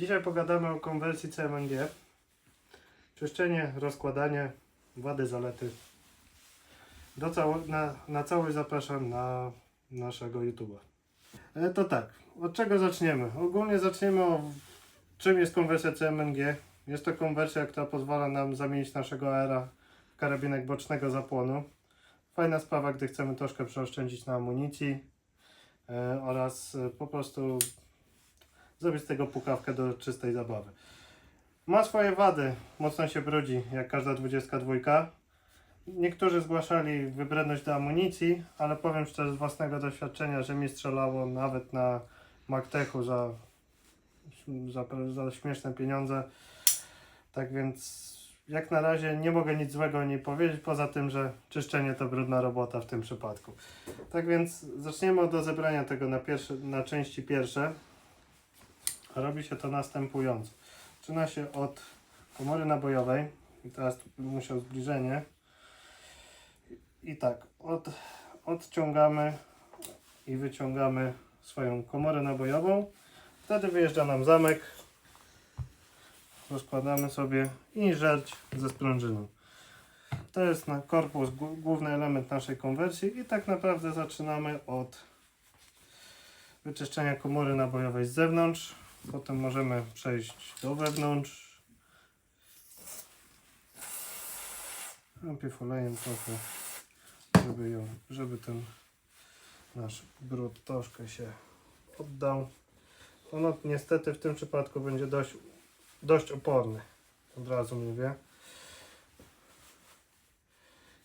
Dzisiaj pogadamy o konwersji CMNG. Czyszczenie, rozkładanie, wady, zalety. Do cało- na, na całość zapraszam na naszego YouTube'a. E, to tak, od czego zaczniemy? Ogólnie zaczniemy o czym jest konwersja CMNG. Jest to konwersja, która pozwala nam zamienić naszego AR w karabinek bocznego zapłonu. Fajna sprawa, gdy chcemy troszkę przeoszczędzić na amunicji e, oraz e, po prostu zrobić z tego pukawkę do czystej zabawy. Ma swoje wady, mocno się brudzi, jak każda 22. Niektórzy zgłaszali wybredność do amunicji, ale powiem szczerze z własnego doświadczenia, że mi strzelało nawet na MacTechu za, za, za śmieszne pieniądze. Tak więc jak na razie nie mogę nic złego o niej powiedzieć, poza tym, że czyszczenie to brudna robota w tym przypadku. Tak więc zaczniemy od rozebrania tego na, pierwsze, na części pierwsze. Robi się to następująco. Zaczyna się od komory nabojowej. I teraz musiał zbliżenie. I tak, od, odciągamy i wyciągamy swoją komorę nabojową. Wtedy wyjeżdża nam zamek. Rozkładamy sobie i żerć ze sprężyną. To jest na korpus, głó- główny element naszej konwersji i tak naprawdę zaczynamy od wyczyszczenia komory nabojowej z zewnątrz. Potem możemy przejść do wewnątrz. Najpierw olejem trochę, żeby, ją, żeby ten nasz brud troszkę się oddał. Ono niestety w tym przypadku będzie dość, dość oporny. Od razu mówię.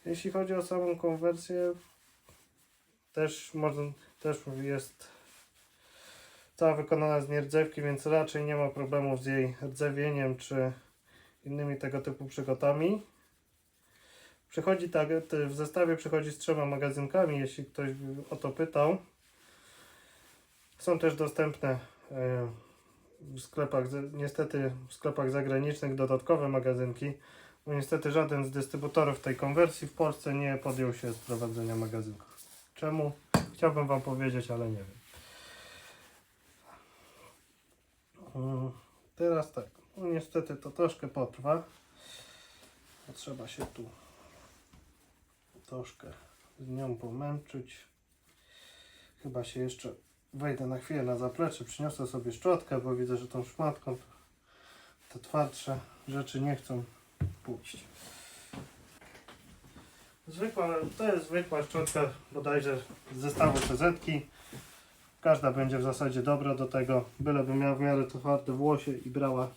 Jeśli chodzi o samą konwersję, też, można, też jest cała wykonana z nierdzewki, więc raczej nie ma problemów z jej rdzewieniem czy innymi tego typu przygotami. Przychodzi tak, w zestawie przychodzi z trzema magazynkami, jeśli ktoś o to pytał. Są też dostępne e, w sklepach, niestety w sklepach zagranicznych dodatkowe magazynki, bo niestety żaden z dystrybutorów tej konwersji w Polsce nie podjął się sprowadzenia magazynków. Czemu? Chciałbym Wam powiedzieć, ale nie wiem. Teraz tak, no niestety to troszkę potrwa. Trzeba się tu troszkę z nią pomęczyć. Chyba się jeszcze wejdę na chwilę na zaplecze, przyniosę sobie szczotkę, bo widzę, że tą szmatką te twardsze rzeczy nie chcą pójść. Zwykła, to jest zwykła szczotka bodajże z zestawu CZ-ki. Każda będzie w zasadzie dobra do tego, byleby miała w miarę twarde włosie i brała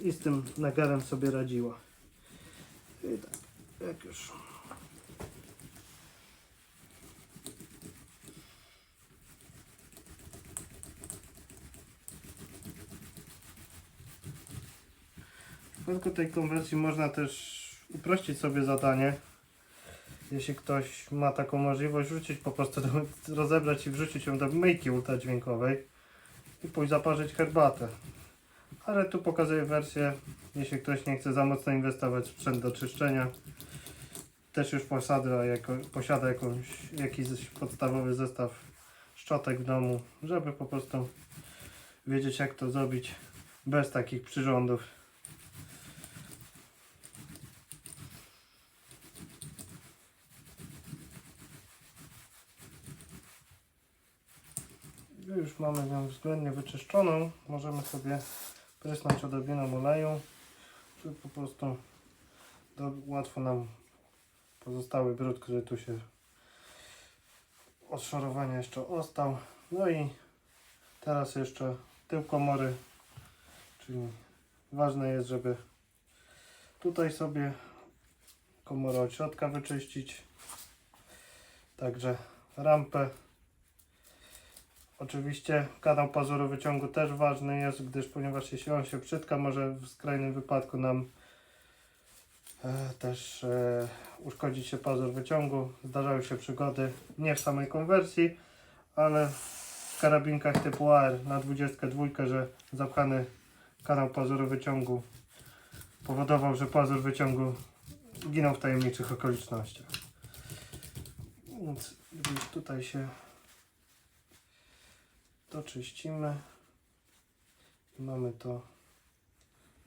i z tym nagarem sobie radziła. I tak, jak już. W przypadku tej konwersji można też uprościć sobie zadanie. Jeśli ktoś ma taką możliwość, wrzucić po prostu, do, rozebrać i wrzucić ją do myjki ultradźwiękowej i pójść zaparzyć herbatę. Ale tu pokazuję wersję, jeśli ktoś nie chce za mocno inwestować w sprzęt do czyszczenia. Też już posiada, jako, posiada jakąś, jakiś podstawowy zestaw szczotek w domu, żeby po prostu wiedzieć jak to zrobić bez takich przyrządów. Już mamy ją względnie wyczyszczoną, możemy sobie prysnąć odrobiną oleju, żeby po prostu do, łatwo nam pozostały brud, który tu się od szorowania jeszcze ostał. No i teraz jeszcze tył komory, czyli ważne jest, żeby tutaj sobie komorę od środka wyczyścić. Także rampę Oczywiście kanał pazoru wyciągu też ważny jest, gdyż ponieważ jeśli on się przytka, może w skrajnym wypadku nam e, też e, uszkodzić się pazur wyciągu. Zdarzały się przygody nie w samej konwersji, ale w karabinkach typu AR na 22, że zapchany kanał pazoru wyciągu powodował, że pazur wyciągu ginął w tajemniczych okolicznościach. Więc tutaj się doczyścimy Mamy to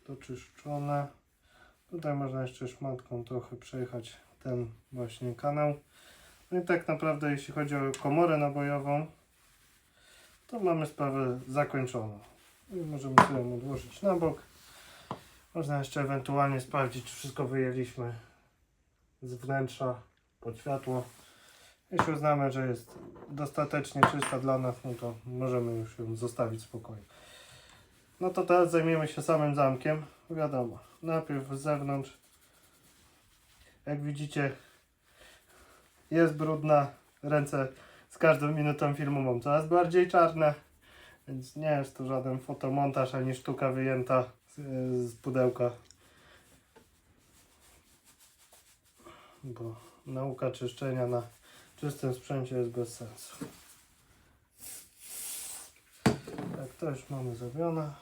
doczyszczone. Tutaj można jeszcze szmatką trochę przejechać ten właśnie kanał. No i tak naprawdę jeśli chodzi o komorę nabojową, to mamy sprawę zakończoną. I możemy sobie ją odłożyć na bok. Można jeszcze ewentualnie sprawdzić, czy wszystko wyjęliśmy z wnętrza pod światło. Jeśli uznamy, że jest dostatecznie czysta dla nas, no to możemy już ją zostawić w spokoju. No to teraz zajmiemy się samym zamkiem. Wiadomo, najpierw z zewnątrz. Jak widzicie, jest brudna. Ręce z każdą minutą filmu mam coraz bardziej czarne. Więc nie jest to żaden fotomontaż ani sztuka wyjęta z, z pudełka. Bo nauka czyszczenia na czystym sprzęcie jest bez sensu. Tak, to już mamy zrobione.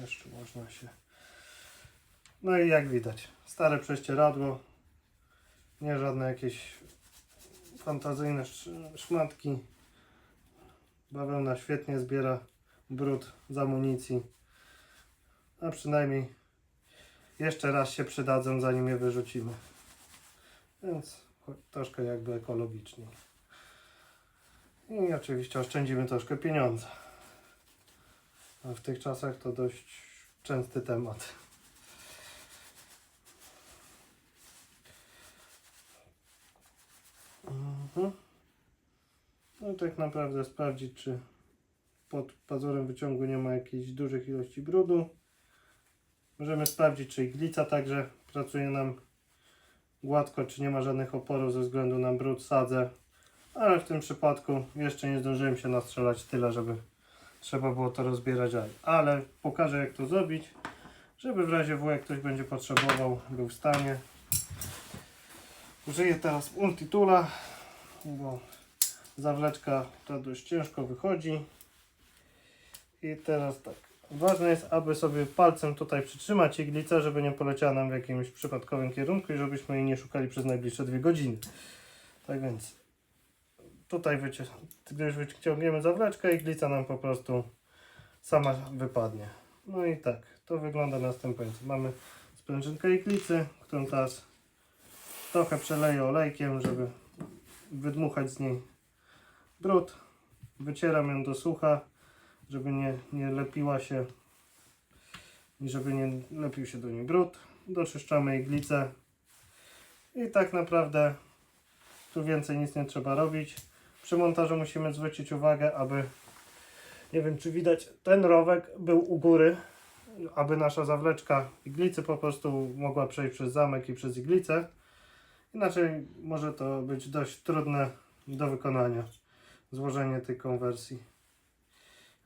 Jeszcze można się. No i jak widać, stare prześcieradło. Nie żadne jakieś fantazyjne sz- szmatki. Bawełna świetnie zbiera brud z amunicji. A przynajmniej jeszcze raz się przydadzą, zanim je wyrzucimy. Więc troszkę jakby ekologiczniej. I oczywiście oszczędzimy troszkę pieniądza. A w tych czasach to dość częsty temat. Mhm. No i tak naprawdę sprawdzić, czy pod pazurem wyciągu nie ma jakiejś dużych ilości brudu. Możemy sprawdzić, czy iglica także pracuje nam gładko, czy nie ma żadnych oporów ze względu na brud sadzę. Ale w tym przypadku jeszcze nie zdążyłem się nastrzelać tyle, żeby trzeba było to rozbierać. Ale pokażę jak to zrobić, żeby w razie W jak ktoś będzie potrzebował, był w stanie. Użyję teraz multitula, bo zawleczka to dość ciężko wychodzi. I teraz tak. Ważne jest, aby sobie palcem tutaj przytrzymać iglicę, żeby nie poleciała nam w jakimś przypadkowym kierunku i żebyśmy jej nie szukali przez najbliższe dwie godziny. Tak więc tutaj wycie... gdy już wyciągniemy zawleczkę, iglica nam po prostu sama wypadnie. No i tak, to wygląda następująco. Mamy sprężynkę iglicy, którą teraz trochę przeleję olejkiem, żeby wydmuchać z niej brud. Wycieram ją do sucha, żeby nie, nie lepiła się i żeby nie lepił się do niej brud. Doczyszczamy iglicę i tak naprawdę tu więcej nic nie trzeba robić. Przy montażu musimy zwrócić uwagę, aby nie wiem czy widać, ten rowek był u góry, aby nasza zawleczka iglicy po prostu mogła przejść przez zamek i przez iglicę. Inaczej może to być dość trudne do wykonania, złożenie tej konwersji.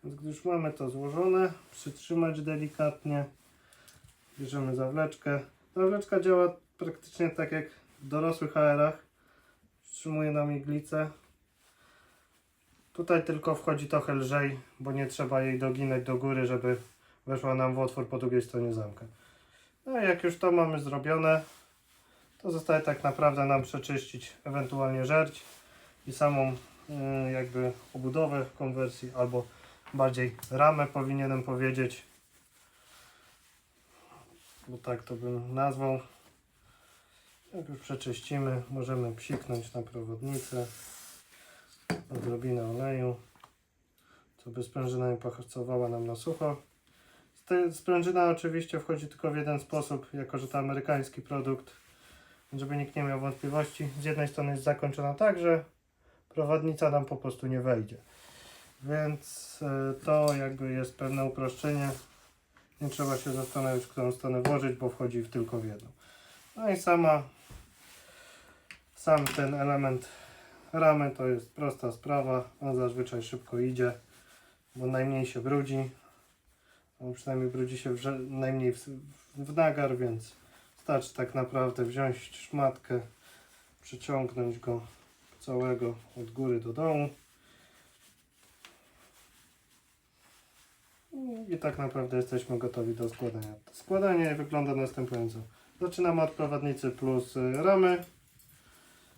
Więc gdy już mamy to złożone, przytrzymać delikatnie, bierzemy zawleczkę. Zawleczka działa praktycznie tak jak w dorosłych HR-ach. Wstrzymuje nam iglicę. Tutaj tylko wchodzi trochę lżej, bo nie trzeba jej doginać do góry, żeby weszła nam w otwór po drugiej stronie zamka. No i jak już to mamy zrobione, to zostaje tak naprawdę nam przeczyścić ewentualnie żerć i samą y, jakby obudowę konwersji albo bardziej ramę powinienem powiedzieć. Bo tak to bym nazwał. Jak już przeczyścimy możemy psiknąć na prowodnicę odrobinę oleju co by sprężyna nie poharcowała nam na sucho. Sprężyna oczywiście wchodzi tylko w jeden sposób jako że to amerykański produkt. Żeby nikt nie miał wątpliwości z jednej strony jest zakończona tak, że prowadnica nam po prostu nie wejdzie więc e, to jakby jest pewne uproszczenie. Nie trzeba się zastanawiać, w którą stronę włożyć, bo wchodzi w tylko w jedną. No i sama sam ten element ramy to jest prosta sprawa. On zazwyczaj szybko idzie, bo najmniej się brudzi. No, przynajmniej brudzi się w, najmniej w, w nagar, więc starczy tak naprawdę wziąć szmatkę, przyciągnąć go całego od góry do dołu. I tak naprawdę jesteśmy gotowi do składania. Składanie wygląda następująco. Zaczynamy od prowadnicy plus y, ramy.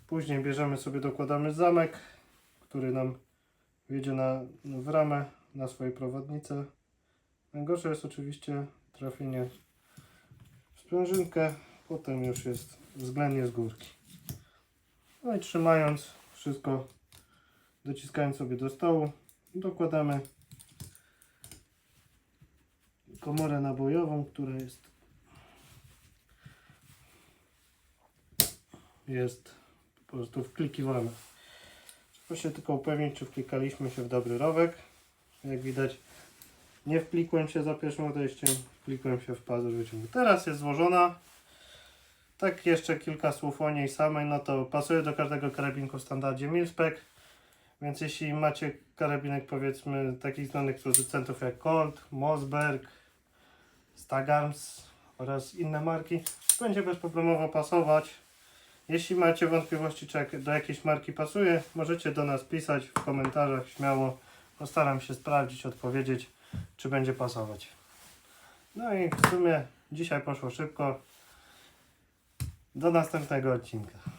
Później bierzemy sobie, dokładamy zamek, który nam wjedzie na, w ramę na swojej prowadnicy. Najgorsze jest oczywiście trafienie w sprężynkę, potem już jest względnie z górki. No i trzymając wszystko, dociskając sobie do stołu, dokładamy komorę nabojową, która jest jest po prostu wklikiwana. Trzeba się tylko upewnić, czy wklikaliśmy się w dobry rowek. Jak widać, nie wklikłem się za pierwszym odejściem, wklikłem się w pazur wyciągu. Teraz jest złożona. Tak jeszcze kilka słów o niej samej, no to pasuje do każdego karabinku w standardzie Milspec. Więc jeśli macie karabinek powiedzmy takich znanych producentów jak Colt, Mossberg, Stagarms oraz inne marki, będzie bezproblemowo pasować. Jeśli macie wątpliwości, czy do jakiejś marki pasuje, możecie do nas pisać w komentarzach śmiało. Postaram się sprawdzić, odpowiedzieć, czy będzie pasować. No i w sumie dzisiaj poszło szybko. Do następnego odcinka.